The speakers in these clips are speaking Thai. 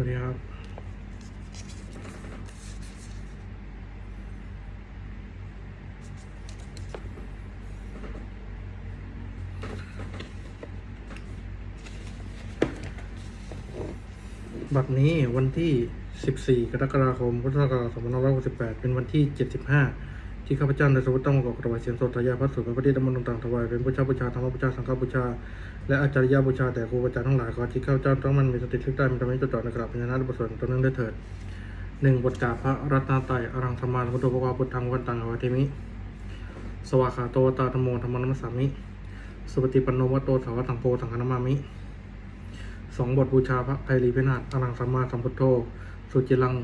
วัสดีครับบัดนี้วันที่ 14 กรกฎาคม พุทธศักราช2568 เป็นวันที่ 75 ที่ข้าพเจ้าในสมุทรต้องประกอบถวายเสียงสดทายาพระสุพระประเดชดำมันต์ต่างถวายเป็นพุทธบูชาธรรมบูชาสังฆบูชา และอาจารยบูชาแต่ครูอาจารย์ทั้งหลายขอที่ข้าพเจ้าต้องมันมีสติทึกได้มีธรรมะจดจ่อในกราบพญานาคบุตรส่วนตนนั้นได้เถิดหนึ่งบทกาพระรัตนตรัยอรังธรรมานุโตภควาพุทธังวันตังอวาเทมิ สวากขาโตตาธรรมโมธรรมนัมสามิ สุปฏิปันโนวัตโตสาวตังโพสังฆนามามิสองบทบูชาพระไตรีพินาศอรังสัมมาสัมพุทโธ สุจิลัง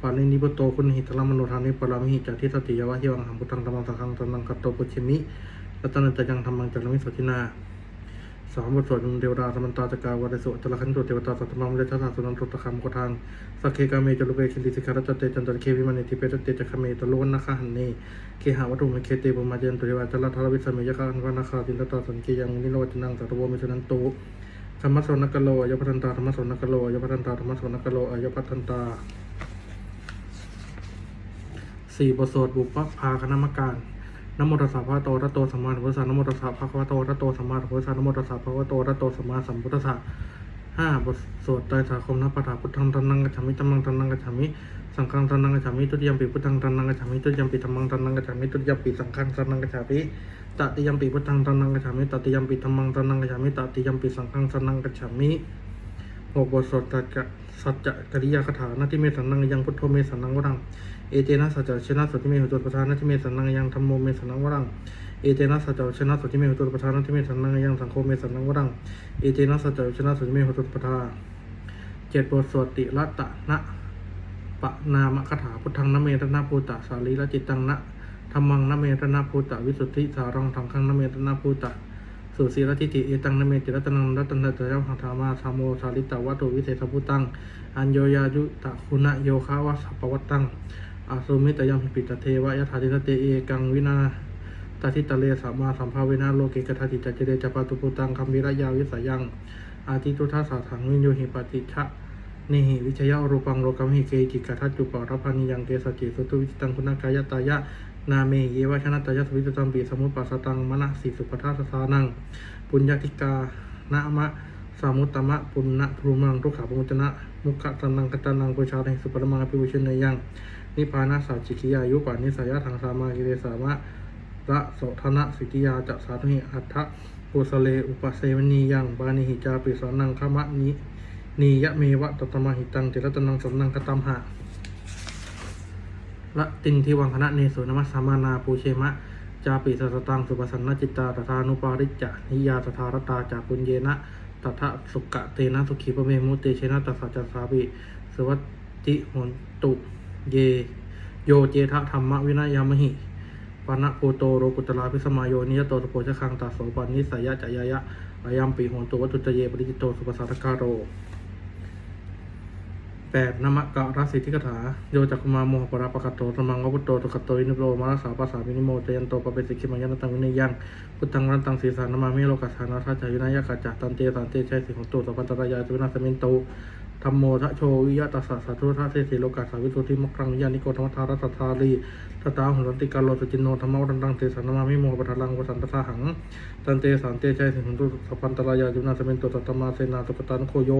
ปานินิพุโตคุณหิตลมโนธานิปรามิหิจาทิสติยวะหิวังหังพุทธังธรรมังสังฆังตันังกัตโตปุชิมิรัตนันตยังธรรมังจันทมิสตินาสามบทสวดมนต์เทวดาสมันตาจกาวาริสุตละขันตุเทวตาสัตมังเดชะสาสุนันตุตะคัมกทางสักเคกาเมจลุเบคินติสิการัจเตจันตะเควิมันติเปตเตจักขเมตโลนะคะหันเนเคหาวัตุมเคเตปุมาเจนตุเทวาจลทารวิสเมยะคันวานาคาตินตตาสันเกยังนิโรจนังสัตโวมิสนันตุธรรมสวนกโลอายพัทันตาธรรมสวนกโลอายพัทันตาธรรมสวนกโลอายพัทันตา สี่บทสวดบุปผาคณามการนโมตัสสะภะคะโตระโตสัมมาสัมพุทธัสสะนโมตัสสะภะคะวะโตระโตสัมมาสัมพุทธัสสะนโมตัสสะภะคะวะโตระโตสัมมาสัมพุทธัสสะห้าบทสวดไตรสาคมนะปะถาพุทธังตันนังกัจฉามิตัมมังตันนังกัจฉามิสังฆังตันนังกัจฉามิตุติยมปิพุทธังตันนังกัจฉามิตุติยมปิธัมมังตันนังกัจฉามิตุติยมปิสังฆังตันนังกัจฉามิตติยมปิพุทธังตันนังกัจฉามิตติยมปิธัมมังตันนังกัจฉามิตติยมปิสังฆังตันนังกัจฉามิหกบทสวดสัจจะ สัจจะกริยาคาถานาทิเมสันนังยังพุทโธเมสันนังวรัง เอเจนะสัจจะชนะสุติเมหุตุปทานนาทิเมสันนังยังธรรมโมเมสันนังวรัง เอเจนะสัจจะชนะสุติเมหุตุปทานนาทิเมสันนังยังสังโฆเมสันนังวรัง เอเจนะสัจจะชนะสุติเมหุตุปทาเจ็ดบทสวดติรัตตนะปะนามคาถาพุทธังนเมตนาภูตะสาลีละจิตตังนะธรรมังนเมตนาภูตะวิสุทธิสารังทังคังนเมตนาภูตะ สุสีรทิฏฐิเอตังนเมติรัตนังรัตนัตยะหังธามาสามโมสาลิตาวัตุวิเศษพุตัง อัญโยยายุตะคุณะโยคาวะสัพวัตตังอาสุมิตยังหิปิตเทวะยะถาธิตเตเอกังวินาตาทิตะเลสัมมาสัมภาเวนะโลเกกทัติจัจเจเดจปาตุปุตังคัมวิรยาวิสยัง อาทิตุทัสสะถังวินโยหิปติชะนิหิวิชยะรูปังโลกัมหิเกจิกัทัจจุปารัพานิยังเกสจิสุตุวิจิตังคุณากายตายะ นาเมเยวชนะตายสวิตตังปีสมุปปัสตังมณสิสุปทัสสานัง ปุญญาธิกานามะสามุตตมะปุณณพรูมังทุกขาปมุจนะมุขะตันังกตันังปุชาเนสุปรมังอภิวชนยังนิพพานาสาจิกิยายุปานิสายะทางสามากิเลสามะระโสธนะสิทธิยาจัสสาธุหิอัฏฐปุสเลอุปเสวนียังบานิหิจาปิสานังขมะนินียะเมวะตตมหิตังเจรตนังสมนังกตัมหะ ละติงทิวังคณะเนสุนมัสสามานาปูเชมะ จาปิสสตังสุปสันนจิตตาตถานุปาริจจะนิยาตถารตาจากุญเยนะตถะสุกะเตนะสุขีปะเมมุเตเชนะตัสสะจัสสาปิสวัตติหนตุเย โยเจทะธรรมวินัยามหิปานะโพโตโรกุตลาพิสมาโยนิยโตสโพชคังตัสโสปันนิสยะจายะอายัมปิโหนตุวัตุตเยปริจิตโตสุปสัตตคารโร แปดนามะกะรัสิทธิกถาโยจักคุมาโมหปราปะกัตโตธรรมังวพุตโตตุกัตโตอินุโรมารัสสาปัสสามินิโมเตยันโตปะเปสิกิมังยันตังวินิยังพุทธังรันตังสีสานามามิโลกัสสานาทัจจายุนายะกัจจตันเตสันเตชัยสิของตุสัพพันตรายาจุวินาสมินโตธรรมโมทะโชวิยะตัสสะสัทธุทะเทสิโลกัสสาวิสุทธิมัครังวิญญาณิโกธรรมทารัสสทาลีตตาหุนติกาโลสุจินโนธรรมวรันตังเตสานามามิโมปะทารังวสันตสาหังตันเตสันเตชัยสิของตุสัพพันตรายาจุวินาสมินโตตัตตมาเสนาตุกตันโคโย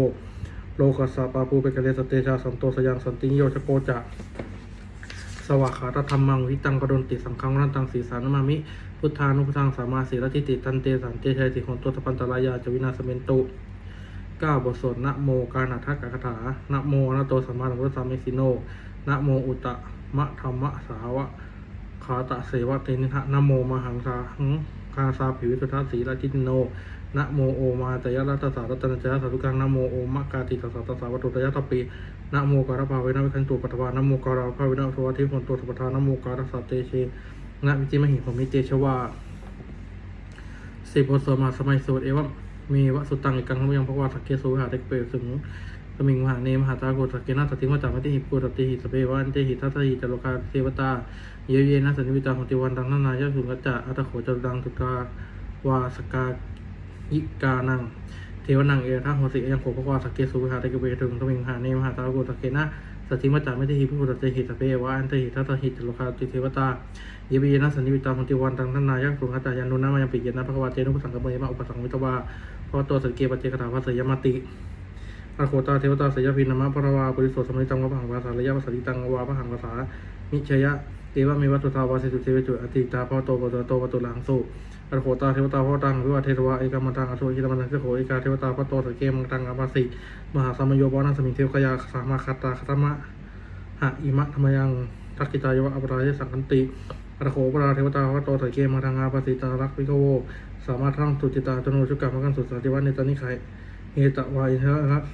โลกัสสะปาปูเปกะเลสเตชาสันโตสยังสันติโยชโกจะสวากขาตธรรมังวิตังกดนติสังฆังรันตังสีสานามามิ พุทธานุพุทธังสามาสีรทิติตันเตสันเตชัยสิของตัวสปันตรายาจวินาสเมนตุเก้าบทสวดนะโมกาณัทกะคาถานะโมนะโตสัมมาสัมพุทธัสสะเมสิโนนะโมอุตตะมะธรรมะสาวะขาตะเสวะเตนิทะนะโมมหังสาหังคาซาผิวิสุทธาสีรทิติโน นะโมโอมาตยะรัตสารัตนจยะสาธุกังนะโมโอมะกาติตสสะตัสสะวัตุตยะตปินะโมการะภาเวนะวิคันตุปัตวานะโมการะภาเวนะทวทิพนตุสัพทานะโมการะสัตเตเชนะวิจิมหิผมมิเตชวาสิบทสมาสมัยสวดเอวะมีวสุตังอิกังขมยังพระวาสักเกสุหาเด็กเปรสึงสมิงมหาเนมหาตาโกสักเกนะสติมาจามติหิปุรติหิสเปวันเตหิทัตหิจโลกาเทวตาเยเยนะสันนิวิตาของติวันดังนานายะสุกัจจะอัตโขจดังตุกาวาสกา ยิกานัง เทวนังเอระโหสิยังโขภควาสักเกสุวิหารเกเวถึงตมิงหาเนมหาตาโกตะเกนะสัจจิมัจจาไม่ได้หิพิพุตตะเจหิตะเปวะอันเตหิทัตตหิตโลคาติเทวตาเยบีนะสันนิวิตามุติวันตังทนนายักสุงัตตายันนุนามายังปิเยนะภควาเจนุปสังกเมยมาอุปสังวิตวาเพราะตัวสังเกปเจกถาภัสยมติอาโคตาเทวตาสยพินามะพระวาบริสุทธิ์สมัยตังวะพังภาษาระยะภาษาลิตังวาพระหังภาษามิชยะเทวะเมวัตตุทาวาสิตุเทวจุอติตาพระโตปะโตโตปะตุลังสุ อาโคตาเทวตาพระตังวิวาเทวะเอกมันตังอสุอิตมันตังเสโขเอกาเทวตาพระโตสเกมังตังอาภาสิมหาสมโยบานัสมิเทวกยาสามาคาตาคตมะหะอิมะธรรมยังทักกิตายวะอปรายสังคันติอาโคปราเทวตาพระโตสเกมังตังอาภาสิตารักวิโกโวสามารถทั้งสุจิตาจโนชุกกรรมกันสุสัติวัฒนิตานิไขเอตวายนะครับ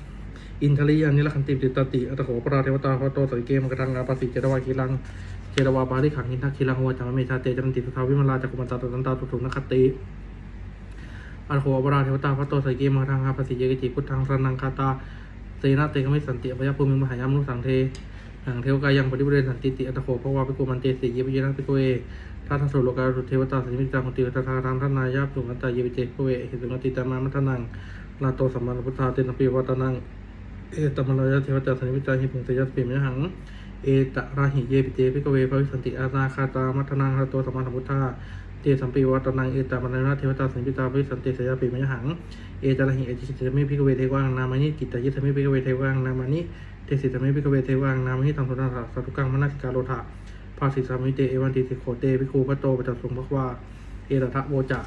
อินทริยันนิลคันติติตติอัตโขปราเทวตาพระโตสเกมกระทังอาปาสิเจดวาคีลัง เจดวาปาริขังหินทักคีลังหัวจามเมชาเตจันติสุทาวิมลาจักกุมันตาตุตันตาตุถุนคติอัตโขปราเทวตาพระโตสัยเกมกระทังอาปาสิเยกิจิพุทธังสนังคาตาเตนะเตกมิสันติอภยภูมิมหายามุสังเทหังเทวกายังปฏิบริสันติติอัตโขภวาปิโกมันเตสิเยปิยนัปิโกเอทัทสุโลกาสุเทวตาสัญมิตามุติวัตถาทางทานายาสุงันตาเยปิเจโกเวหิตุนติตามามัทนังลาโตสัมมาสัมพุทธาเตนะปิวัตนังเอตมลายเทวตาสันนิวิจาหิปุงสยัสปิมยหัง เอตราหิเยปิเตพิกเวภวิสันติอาณาคาตามัทนังหะโตสัมมาสัมพุทธาเตสัมปีวัตนังเอตมลาเทวตาสันนิวิจาภวิสันติสยัสปิมยหังเอตระหิเอจิจิตมิพิกเวเทวังนามานิกิตายิสมิพิกเวเทวังนามานิเตสิตมิพิกเวเทวังนามานิตังสุนัสสะตุกังมนัสการโลธาภาสิสามิเตเอวันติสิโขเตพิคูพระโตปจัสสุงพระวาเอตทะโวจะ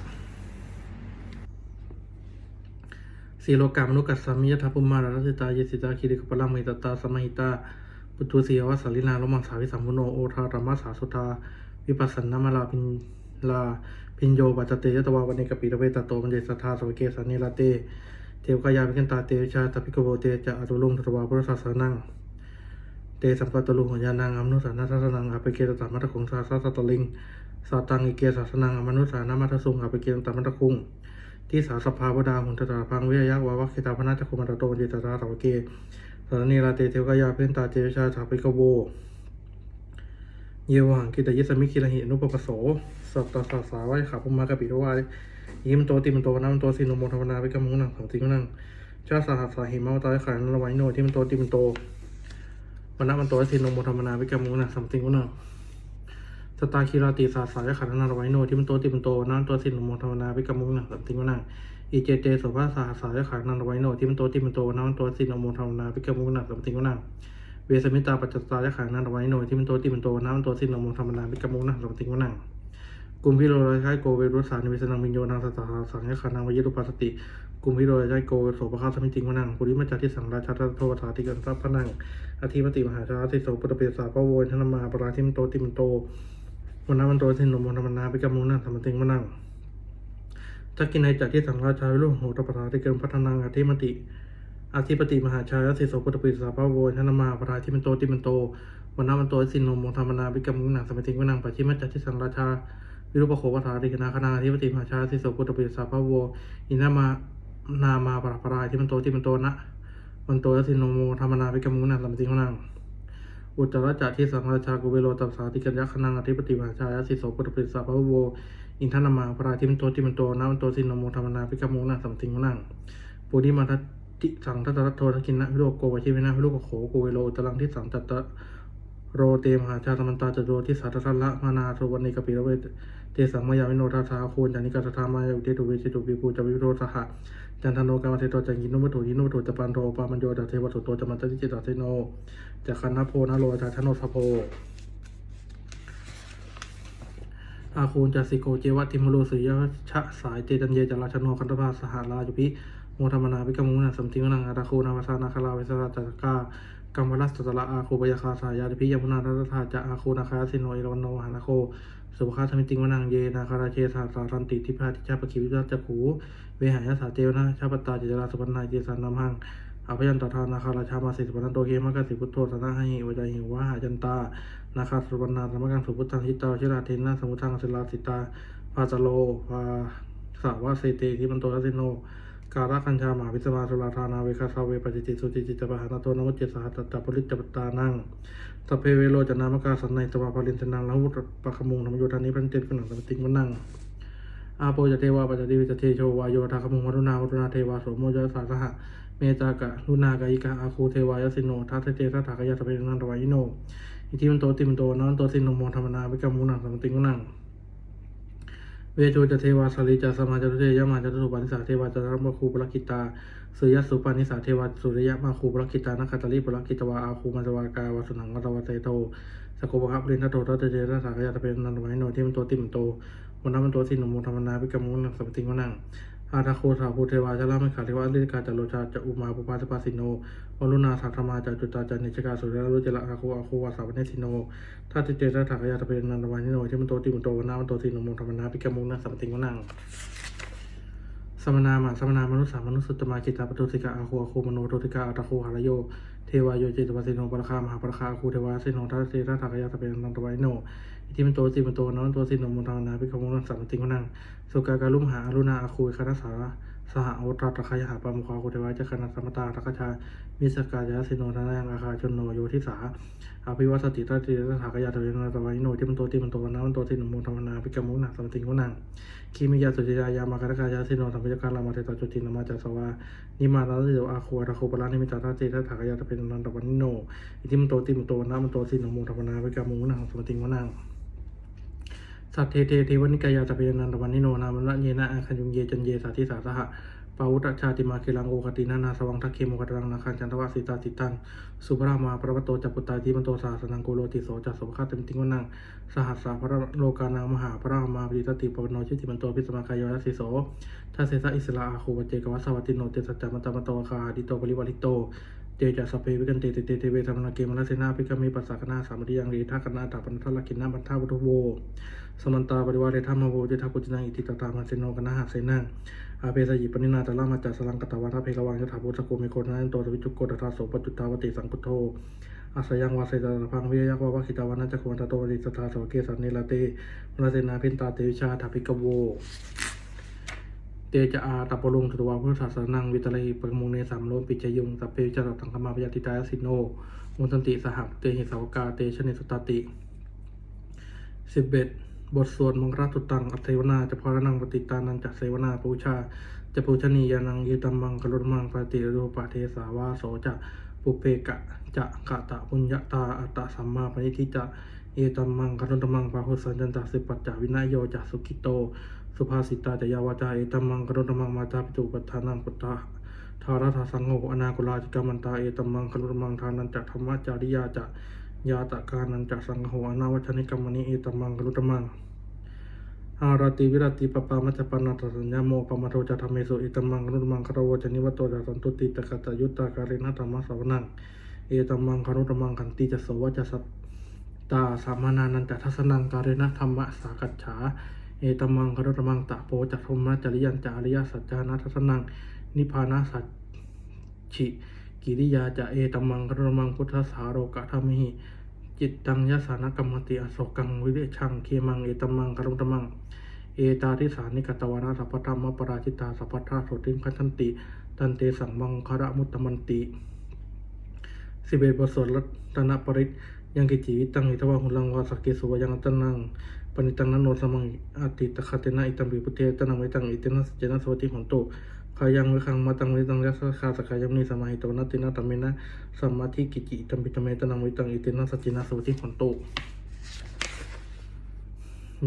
สีโลกามนุกัสสามิยทัพปุมมารารัสิตาเยสิตาคิริกปลังมิตตาสมหิตา ปุตุสียวสาลินาลมังสาวิสัมพุโนโอทาธรรมสาสุทาวิปัสสนามาลาพินลาพินโยปัจเตยตวาวันเนกปิระเวตโตมันเจสัทธาสวเกสานิลาเต เทวกายาภิกันตาเตชาตปิกโวเตจะอตุลุงตวาพุทธศาสนังเตสัมปตตลุงหญานังอมนุสานาทัสนังอภิเกตตามัตคงสาสาสตลิงสาตังอิเกศาสนังอมนุสานามัทสุงอภิเกตตามัตคุงที่สาสภาวดาหุนตตาพังวิยยักวาวัคคิตาพนาจักคุมันตโตจิตตาสาวเก รนีราเตเทวกายาเพื่อนตาเจชาสาปิกโว เยวังกิตยิสมิคิระหินุปปโสสัตตาสาสาไว้ขาพุมากะปิรวายิมโตติมโตน้ำโตสินโมทวนาวิกามุนังสังติงนังชาสาหัสสาหิมาตาขานระไวโนที่มันโตติมโตวันนั้นมันโตสินโมทวนาวิกามุนังสังติงนังสตาคีราติสาสายขันนาไวโนที่มันโตที่มันโตนั่นตัวสินโมทวนาวิกรรมุงนะสัมติงวนัง อีเจเจสุภาษาสายขันธนไวโนที่มันโตที่มันโตนั่นตัวสินโมทวนาวิกรรมุงนะสัมติงวนังเวสมิตาปัจจตายขันธนไวโนที่มันโตที่มันโตนั่นตัวสินโมทวนาวิกรรมุงนะสัมติงวนังกุมพิโรยใช้โกเวรุสานิเวสนังวิญโยนังสัตตาสังยขันนังวิยตุปัสสติกลุ่มพิโรยใช้โกโสภคาสมิติงวนังปุริมาจาที่สังราชาตโทวทาติกันทรัพย์พนังอธิปติมหาชาติโสปุตเปสาพะโวยธนมาปราทิมโตติมโตวันนั้นมันโตสินนมวันมันนาไปกำมุงนั่งสมติงมานั่ง ถ้ากินในจากที่สังราชาวิโรจน์โหตปราที่เกินพัฒนางอธิมติอธิปติมหาชายสิโสปุตปิสาพระโวยธนมาปราที่มันโตที่มันโตวันนั้นมันโตสินนมวันธรรมนาไปกำมุนังสมติงมานั่งปัจฉิมจากที่สังราชาวิรูปโขปทาติกนาคณาอธิปติมหาชายสิโสปุตปิสาพระโวอินามานามาปราปราที่มันโตที่มันโตนะมันโตสินโนมธรรมนาไปกำมุนังสมติงมานั่งอุตตรจักที่สังราชากุเวโรตัสสาติกัญญคณังอธิปติมหาชายสิโสปุตปิสาพะโว อินทนามาพระราทิมโตติมโตนามันโตสินโนโมธรรมนาพิกามนาสัมติงมนังปุริมาทัติสังทัตตะโททักินนะวิโรโกวชิวินะวิโรกโขกุเวโรตรังที่สังตัตตะโรเตมหาชาธรรมันตาจโรที่สาธทัลละมานาโทวันนิกปิระเวทเตสังมายาวิโนทาทาโคนจานิกาตถามายาวิเตตุเวชิตุวิปูจวิโรสหะจันทโนกามเทโตจังยินุมัตุยินุมัตุจปันโทปามันโยดาเทวตุโตจมันตติจิตาเทโนจักขันนโพนโรจาชโนสโพ อาคูนจาสิโกเจวะติมโลสุยะชะสายเจตันเยจาราชโนคันธภาสหาราจุพิโมธรรมนาวิกมุนาสัมติวนังอาราคูนาวัสานาคาลาเวสราจักกากัมวรัสตตละอาคูปยาคาสายาจุพิยมุนารัตถาจะอาคูนาคาสิโนอิรวันโนหานาโคสุภคาธมิติงวนังเยนาคาราเชสาสารันติทิพาทิชาปคิวิจจักขูเวหายาสาเจวนะชาปตาจิจราสุปันนาเจสานัมหัง อาพยันตทานาคาราชามาสิสปนันโตเกมะกสิพุทโธสนะให้วจาหิวะหาจันตา นาคาสุปนาสมกังสุพุทธังหิตาชิราเทนะสมุทังศิลาสิตาปาจโลปาสาวะเสเตทิมันโตทัสิโน การะคัญชาหมาวิสมาสุราธานาเวคาสาเวปจิติสุจิจิตปะหานาโตนมุจเจสหัตตะปริจจปตานังสเพเวโรจนามกาสันในตวาปารินทนังละหุตปะขมุงธรรมโยธานิพันเตกุนังสัมติงมนังอาโปจะเทวาปัจจติวิจเทโชวายโยทาคมุงวรุณาวรุณาเทวาโสโมยสาสหะ เมตากะลุนากายิกาอาคูเทวายสิโนทัตเตทัตถากยาตเปนันตวายโนอิทิมันโตติมันโตนันโตสินโนโมธรรมนาวิกามุนังสัมติงุนังเวโจจะเทวาสลิจาสมาจตุเทยมาจตุสุปานิสาเทวาจารมคูปรกิตาสุยสุปานิสาเทวาสุริยมาคูปรกิตานักขัตลิปรกิตวาอาคูมัจวากาวาสุนังวัตวาเตโตสกุปะครับเรนทโตทัตเจระสากยาตเป็นนันไวโนที่มันโตติมโตวันนั้นมันโตสินโมธรรมนาวิกามุนังสัมติงุนัง อาทาโคสาภูเทวาชลามิขาเทวาลิกาจโรชาจะอุมาปุปาสปาสิโนวรุณาสัทธมาจจุตาจันนิชกาสุริยรุจละอาโคอาโควาสาวเนสิโนทัตติเจระถากยาตเป็นนันทวานิโนที่มันโตติมโตวนนั้นมันโตสินโมธรรมนาวิกามุนังสัมติงุนังสมนามาสมนามนุษย์สามนุษย์สุตมาจิตตาปตุสิกาอาคูอาคูมโนโทติกาอัตโคหารโย เทวายโยจิตวาสิโนปรคามหาปรคาอาคูเทวาสิโนทัตเตระถากยาตเป็นนันทวานิโน ทิมันโตติมันโตนันโตสิโนมุนทานาภิกขมุนสัมติงุนังสุกาการุมหาอรุณาอาคูคณะสาสหอวตรัตคายหาปามุขาคูเทวาจักนัสมตาตกชามิสกายาสิโนทานังอาคาชนโนโยทิสาอภิวัสติตัตติระถากยาตเป็นนันทวานิโนที่มันโตติมันโตน้มันโตสิโนมุนทานาภิกขมุนสัมติงุนังคิมิยาสุจิยายามาการกายาสิโนสัมปยการามาเตตจุตินมาจาสวานิมานาสิโยอาคัวราโคปรานิมิตาทาเจทัถากยาตเป็นนันตวันนิโนอิทิมโตติมันโตนามันโตสิโนมุธรรมนาวิกามุนสัมติงวนัง สัตเทเทเทวนิกายาตเป็นนันตวันนิโนนามันละเยนะอังคัญยุงเยจันเยสาธิสาสหะปาวุตชาติมาคิลังโอคตินานาสวังทักเคมกตรังนาคันจันทวสิตาติตังสุภรามาปรวตโตจัปุตตาทิมันโตสาสนังโกโลติโสจัสสวคาเต็มติงวนังสหัสสาพระโลกานังมหาพระรามาปิตติปวโนชิติมันโตพิสมากายยัสสิโสทัสเสสะอิสลาอาคูวเจกวัสสวัติโนเตสัจจามัตตมัตโตคาดิโตปริวัลิโต เตจัสสพเพวิกันเตเตเตเตเวธรรมนาเกมลเสนาภิกขมีปัสสะคณาสามริยังรีทักนาตาปันทัลกินนาบันทาวุทโว สมันตาปริวาเรธรรมโวเจทักุจินังอิติตตามันเสโนกนาหาเสนังอาเปสยิปนินาตาลามาจัสสลังกตวาทเพกวังยถาภูสโกเมโกนันโตสวิจุโกตถาโสปจุตตาวติสังกุโทอาสยังวาเสตาพังเวียยักวะวะคิตาวันะจักวันตโตวริสตาสวเกสันนิลาเตมลาเสนาพินตาเตวิชาถาภิกโว เตจะอาตัปปลุงสุตวาพุทธศาสนังวิตรหิปมุงเนสามโลปิจยุงสัพเพจตังคมาปยติตายสิโนมุตันติสหัเตหิสาวกาเตชนิสุตติสิบเอ็ดบทสวดมังคราตุตังอัตเทวนาจะพรนังปฏิตานันจะเสวนาปูชาจะปูชนียานังเยตัมมังกรุมังปฏิรูปะเทสาวาโสจะปุเพกะจะกะตะปุญญาตาอัตตะสัมมาปณิทิจะเอตัมมังกรุตมังปะหุสันจันตสิปัจจาวินายโยจะสุกิโต สุภาษิตาจะยาวาจาเอตัมมังกรุตมังมาจาปิจุปัฏฐานังปุตตะทารัฐสังโฆอนาคุลาจิกามันตาเอตัมมังกรุตมังทานันจะธรรมจาริยาจะยาตะการนันจะสังโฆอนาวัชนิกรรมณิเอตัมมังกรุตมังอารติวิรติปปามัจจปนาตสัญญาโมปมาโทจะธรรมเมสุอิตมังกรุตมังคารวจนิวัตโตจะสันตุติตะกัตยุตตาการิณธรรมสาวนังเอตัมมังคารุตมังขันติจะโสวจะสัตตาสามานานันจะทัสนังการิณธรรมสากัจฉา เอตมังคารุตมังตะโปจัตธมนะจริยันจาริยสัจจานัทัสนังนิพานาสัจฉิกิริยาจะเอตมังคารุตมังพุทธสาโรกะธรรมิหิจิตตังยสานกรรมติอโศกังวิเดชังเคมังเอตมังคารุตมังเอตาทิสานิกตวานาสัพพธรรมปราชิตาสัพพทาโสติมคันทันติ ตันเตสังมังคาระมุตตมันติสิเบตบทสวดรัตนปริตยังกิจิวิตังอิทวาหุลังวาสกเกสุวยังตนัง ปณิตังนันโนสมังอาติตะคาเตนะอิตัมปิพุเทตนังไวตังอิเตนะสจนะสวัติหนตุขายังวิคังมาตังวิตังยัสสคาสกายัมนิสมาหิโตนะตินะตัมเมนะสัมมาทิกิจิอิตัมปิตเมตนังไวตังอิเตนะสจนะสวัติหนตุ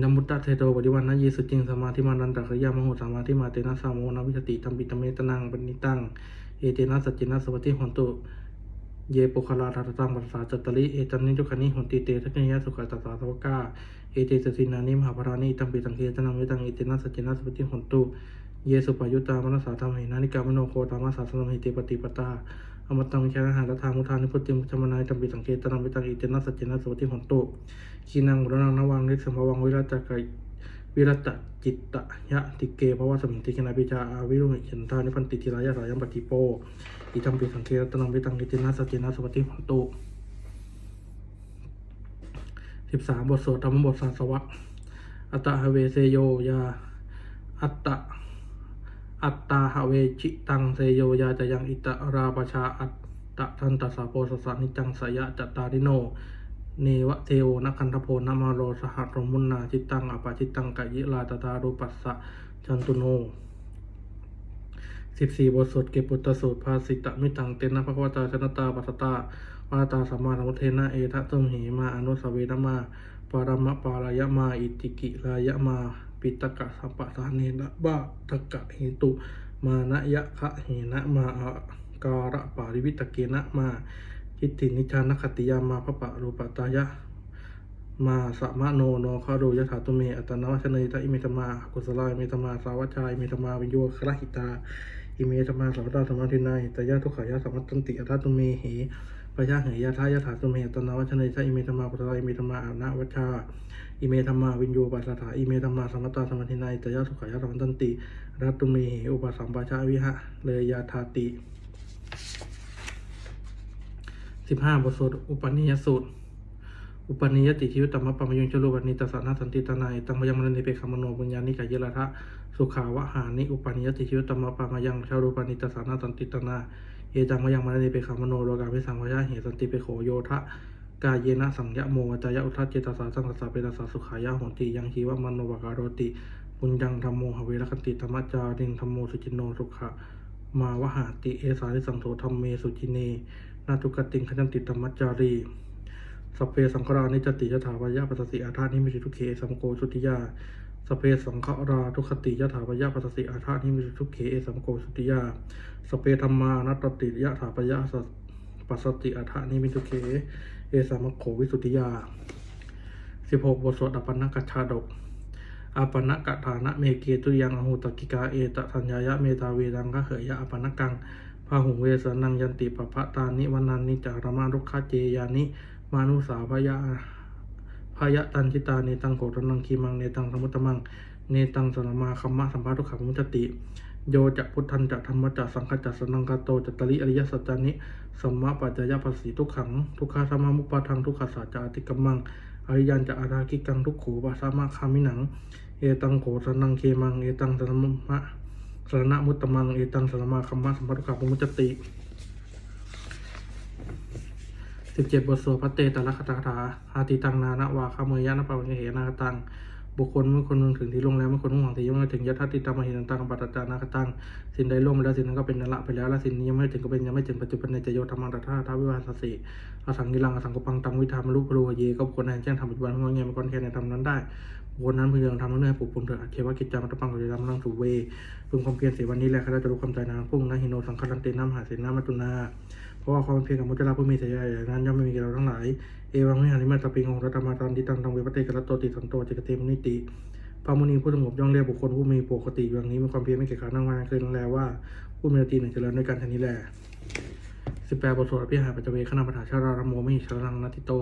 นมุตตะเทโตปฏิวันนะเยสุจิงสมาธิมานันตะขยามโหสมาธิมาเตนะสามโมนะวิสติธรรมปิตเมตนังปณิตังเอเตนะสัจจินะสวัสดิหนตุ เยปุคลาทัตตังปัสสาจัตตลิเอตันนิทุกขานิหุนติเตทักขิยะสุขตัสสาสวกาเอเตสสินานิมหาภรานิตัมปิตังเคตนังวิตังเอเตนะสัจจินะสวัสดิหุนตุเยสุปายุตามนัสสาธรรมหินานิกามโนโคตามัสสาสนมหิเตปฏิปตาอมตตังวิชาหารทามุทานิพุทธิมุชมนายตัมปิตังเคตนังวิตังเอเตนะสัจจินะสวัสดิหุนตุขีนังบุรนังนวังนิสมภวังวิรัตกาย วิรตจิตตะยะติเกภวะสมิงติกนาปิจาอาวิรุหิยันทานิพันติทิรายะสายัมปฏิโปอิตัมปิสังเครตนังวิตังกิตินาสจจินาสวัติหันตุสิบสามบทสวดธรรมบทสาสวะ อัตตะฮเวเซโยยา อัตตะอัตตาฮเวจิตังเซโยยาจะยังอิตราปชาอัตตะทันตสสะโพสสะนิจังสยะจัตตาริโน เนวะเทโวนะคันทโพนะมาโรสหัสรมุนนาจิตตังอปาจิตตังกะยิลาตตารูปัสสะจันตุโนสิบสี่บทสวดเก็บปุตตสูตรภาสิตะมิตังเตนะภควตาชนตาปัสตาวาตาสัมมาสัมพุทเทนะเอทะตุมหิมาอนุสเวนมาปารมะปารายมาอิติกิรายมาปิตกะสัมปะสาเนนะบาตกะเหตุมานะยะคะเหนะมาอาการะปาริวิตเกนะมา จิตตินิชานคติยามาพระปะรูปตายะ มาสะมะโนโนคารุยถาตุเมอัตนาวัชเนยตะอิเมตมากุศลายเมตมาสาวัชายเมตมาวิโยครหิตา อิเมตมาสาวัตตาสมาธินาหิตยะทุกขายะสัมมัตตันติอัตตุเมเหปยะเหยะทายะถาตุเมอัตนาวัชเนยตะอิเมตมากุศลายเมตมาอานะวัชชาอิเมธรรมาวิญโยปัสสถาอิเมธรรมาสัมมตตาสมาธินายตยะสุขายะสัมมันตันติรัตตุเมเหอุปสัมปชาวิหะเลยยาธาติ สิบห้าบทสวดอุปนิยสูตร อุปนิยติชีวิตตมะปะมยุงชโลวันิตสานาสันติตนายตังมยังมรณิเปคามโนบุญญาณิกายละทะสุขาวะหานิอุปนิยติชีวิตตมะปะมยังชารูปนิตสานาสันติตนาเอจังมยังมรณิเปคามโนโลกาวิสังวชาเหสันติเปโขโยทะกายเยนะสังยะโมจายะอุทัจเจตสาสังกสสะเปตสาสุขายะหนติยังชีวะมโนวากาโรติปุญญังธรรมโมหเวรคติธรรมจาริงธรรมโมสุจินโนสุขะมาวหาติเอสานิสังโฆธรรมเมสุจิเน นาทุกติงขจันติธรรมจารีสเพสังฆรานิจติยถาวายะปัสสิอาธานิมิจทุเขสัมโกสุติยาสเพสังฆราทุคติยถาวายะปัสสิอาธานิมิจทุเขสัมโกสุติยา สเพธรรมานัตติยถาวายะสัปัสสติอาธานิมิจทุเขเอสามโขวิสุทธิยาสิบหกบทสวดอปันนกัจชาดกอาปันนกฐานะเมเกตุยังอหุตกิกาเอตทัญญายะเมตาเวรังกะเหยยะอปันนกัง พาหุงเวสนังยันติปะพะตานิวันนันนิจารมารุคคเจยานิ มานุสาพยาพายะตันชิตาเนตังโขตนังคีมังเนตังสมุตมังเนตังสนมาคัมมะสัมภาทุกขมุจติ โยจะพุทธันจะธรรมจะสังฆจะสนังกาโตจะตริอริยสัจจานิสัมมาปัจจยปัสสีทุกขัง ทุกขาสมามุปปาทังทุกขสัจจะอติกมมังอริยันจะอารากิกังทุกขูปัสสามาคามิหนัง เอตังโขสนังเคมังเอตังสนมะ สรณมุตตมังเอตังสนมาคัมมะสัมปทุกขมุจติสิบเจ็ดบทสวดพระเตตระคตาถาอาติตังนานาวาคาเมยะนปะวังเหนาคตัง บุคคลเมื่อคนหนึ่งถึงที่ลงแล้วเมื่อคนหวังที่ยังไม่ถึงยะทัตติตามหินันตังปัตตานาคตังสิ่งใดล่วงไปแล้วสิ่งนั้นก็เป็นนละไปแล้วและสิ่งนี้ยังไม่ถึงก็เป็นยังไม่ถึงปัจจุบันในจโยธรรมังตถาทาวิวาสสิอสังกิลังอสังกปังตังวิธามรุปรูเยก็บุคคลนั้นแจ้งทำปัจจุบันเมื่อไงมันก่อนแค่ในธรรมนั้นได้ บุคคลนั้นพึงยังทำนั้นให้ปลุกปลุกเถิดเทวกิจจามัตปังกุจิตามังสุเว พึงความเพียรเสียวันนี้แหละข้าจะรู้ความใจนางพุ่งนะหิโนสังฆันเตน้ำหาเสนามัตุนา เพราะว่าความเพียรกับมุจลาผู้มีเสียใหญ่นั้นย่อมไม่มีแก่เราทั้งหลาย เอวังมิหานิมาตปิงองรัตมาตันติตังตังเวปเตกรัตโตติสันโตจิกเตมนิติพระมุนีผู้สงบย่องเรียกบุคคลผู้มีปกติอย่างนี้มีความเพียรไม่เกี่ยจขานนั่งมาเคยนั่งแล้วว่าผู้มีตีหนึ่งเจริญด้วยกันทันนี้และสิบแปดบทสวดอภิหารปัจเวขณะปัฏฐาชาราโมมิชลังนาติโต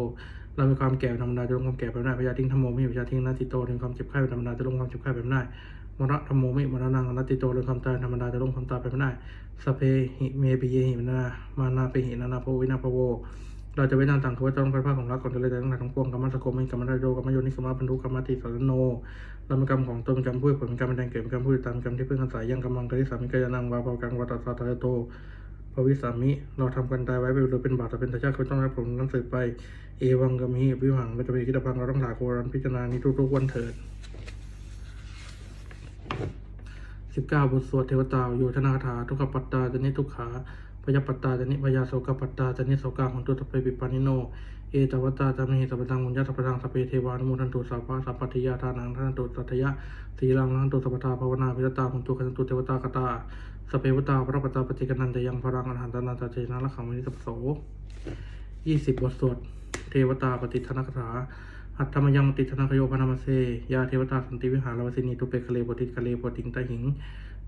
เรามีความแก่ธรรมดาจะลงความแก่ไปไม่ได้พยาทิ้งธรรมโมมิพยาทิ้งนาติโตถึงความเจ็บไข้เป็นธรรมดาจะลงความเจ็บไข้ไปไม่ได้มรณะธรรมโมมิมรณังนาติโตถึงความตายธรรมดาจะลงความตายไปไม่ได้สเพหิเมปิเยหิมนามานาเปหินานาโพวินาภโวเราจะไว้นานต่างคือว่าต้องพระภาคของรักก่อนจะเลยแต่ตั้งแต่ทั้งปวงกรรมสกมมิกรรมราโยกรรมโยนิกรรมบรรทุกรรมติสารโนเรามีกรรมของตนกรรมพูดผลกรรมแดงเกิดกรรมพูดตามกรรมที่เพื่อนกันสายยังกรรมังกริสามิกายนังวาปากังวัตตาตาโต ภวิสามิ เราทำกันตายไว้ไปโดยเป็นบาปแต่เป็นตาชาติเขาต้องรับผลนั้นสืบไป เอวังกามิวิหังเมตเวกิตพังเราต้องถาโครันพิจารณานี้ทุกๆวันเถิดสิบเก้าบทสวดเทวตาโยธนาถาทุกขปัตตาจนิทุกขาพยาปัตตาจนิพยาโสกปัตตาจนิโสกาของตุตเปปิปานิโน เอตวัตตาจามิสัพพังมุญญาสัพพังสพเพเทวานุโมทันตุสัพพะสัพพทิยาทานังทันตุสัตยะสีลังทันตุสัพพทาภาวนาพิรตาหุนตุขันตุเทวตากตา สเพวตาพระปตาปฏิกันนันจะยังพรังอรหันตนาตาเจนะละขังวินิสัพโสยี่สิบบทสวด เทวตาปฏิทนคาถาหัตถมยังติธนคโยพนามเสยาเทวตาสันติวิหารวสินีตุเปคะเลปติคะเลปติงตาหิง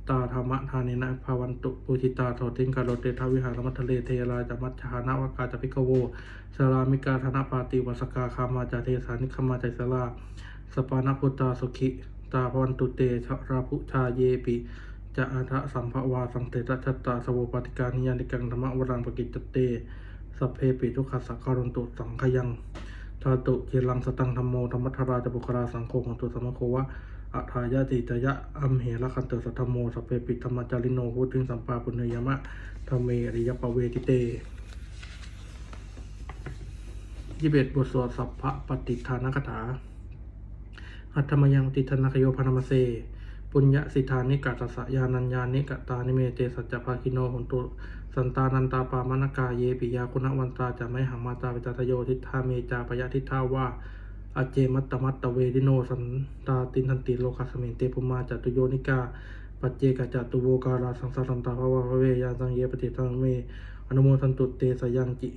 ตาธรรมะทานินะภาวันตุปุจิตาโสติงกาโรเตทาวิหารมัททะเลเทราจามัจฉานาวกาจพิกโวสารามิกาธนปาติวัสกาคามาจาเทสานิคมาจสลาสปานพุตตาสุขิตาภวันตุเตชราภุชาเยปิ จะอัฏสัมภวาสังเตตชัตตาสโวปฏิการนิยานิกังธรรมวรังปกิจจเตสเพปิทุขสักการุนตุสังขยังทาตุเจรังสตังธรรมโมธรรมัทราจะบุคลาสังโฆของตุสัมโควะอัฏฐายาติจยะอัมเหระคันเตสัทธโมสเพปิธรรมจาริโนพูดถึงสัมปาปุเนยมะธรรมเมอริยปเวทิเตยี่สิบเอ็ดบทสวดสัพพะปฏิทานคถาอัตถมยังติธนคโยพนามเส ปุญญสิทธานิกัสสะยานัญญานิกตานิเมเตสัจจภาคิโนหุนตุสันตานันตาปามนกาเยปิยาคุณวันตาจะไม่หังมาตาวิตาทโยทิฏฐาเมจาปยะทิฏฐาว่าอเจมัตตมัตตเวดิโนสันตาตินทันติโลคัสเมนเตปุมาจตุโยนิกาปัจเจกจตุโวการาสังสารันตาภาวะเวยาสังเยปฏิทังเมอนุโมทันตุเตสยังจิ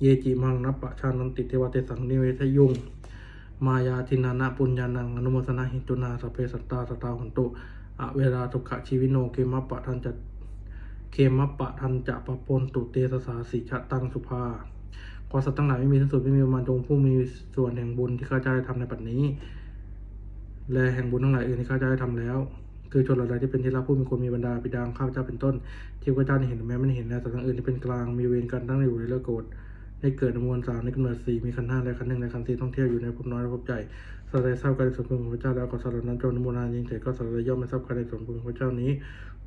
เยจิมังนัปปะชานันติเทวเตสังนิเวทยุง มายาทินานะปุญญานังอนุโมทนาหิตุนาสเพสัตตาสตาหันตุอเวลาทุกขชีวิโนเกมัปปะทันจะเคมัปปะทันจะปะปนตุเตสสาสิชะตังสุภาขอสัตว์ทั้งหลายไม่มีที่สุดไม่มีประมาณจงผู้มีส่วนแห่งบุญที่ข้าเจ้าได้ทำในปัจนี้ และแห่งบุญทั้งหลายอื่นที่ข้าเจ้าได้ทำแล้ว คือชนเหล่าใดที่เป็นที่รักผู้มีคนมีบรรดาบิดาของข้าพเจ้าเป็นต้นที่ข้าเจ้าได้เห็นแม้ไม่เห็นและสัตว์ทั้งอื่นที่เป็นกลางมีเวรกันตั้งอยู่ในเลิกโกรธ ได้เกิดมวลสามในกำเนิดสี่มีขันธ์ห้าและขันธ์หนึ่งในขันธ์สี่ท่องเที่ยวอยู่ในภพน้อยและภพใหญ่สัตว์ใดทราบการส่วนบุญของพระเจ้าแล้วก็สัตว์เหล่านั้นจงนุโมทนายิ่งแต่ก็สัตว์ใดย่อมไม่ทราบการส่วนบุญของพระเจ้านี้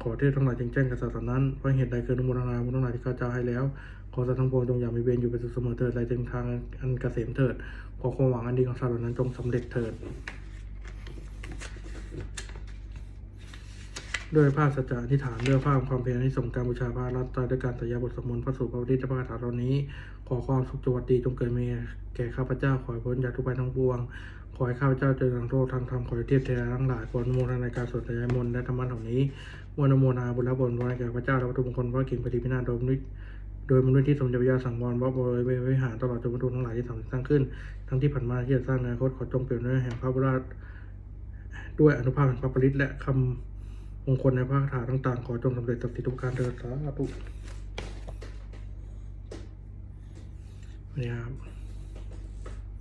ขอเทพทั้งหลายจงแจ้งกับสัตว์เหล่านั้นเพราะเหตุใดคืออนุโมทนาบุญทั้งหลายที่ข้าเจ้าให้แล้ว ขอสัตว์ทั้งปวงจงอย่ามีเวรอยู่เป็นสุขเสมอเถิดและจงทางอันเกษมเถิด ขอความหวังอันดีของสัตว์เหล่านั้นจงสำเร็จเถิดด้วยภาพสัจจะอธิษฐานด้วยภาพความเพียรที่ส่งการบูชาพระรัตน์ด้วยการสยาบทสวดมนพระสูตรพระวทิตและพระคาถาเหล่านี้ อความสุขจงหวัดดีจงเกิดมีแก่ข้าพเจ้าขอให้พ้นจากทุกภัยทั้งปวง ขอให้ข้าพเจ้าเจริญโทษทางธรรมขอให้เทียบเทียทั้งหลายขออนุโมทนาในการสวดสยายมนต์และธรรมะเหล่านี้มวอนุโมนาบุญและบนไว้แก่พระเจ้าและพระทุมงคลพระกิ่งปฏิพินาโดยมนุษย์โดยมนุษย์ที่สมเด็จพระยาสังวรว่าบริเวณวิหารตลอดจนบรรลุทั้งหลายที่สร้างขึ้น ทั้งที่ผ่านมาที่จะสร้างในอนาคตขอจงเปลี่ยนด้วยแห่งพระพุทธด้วยอนุภาพแห่งพระปริตและคำมงคลในพระคาถาต่างๆ ขอจงสำเร็จสักสิทุกการเถิดสาธุ นี่ครับ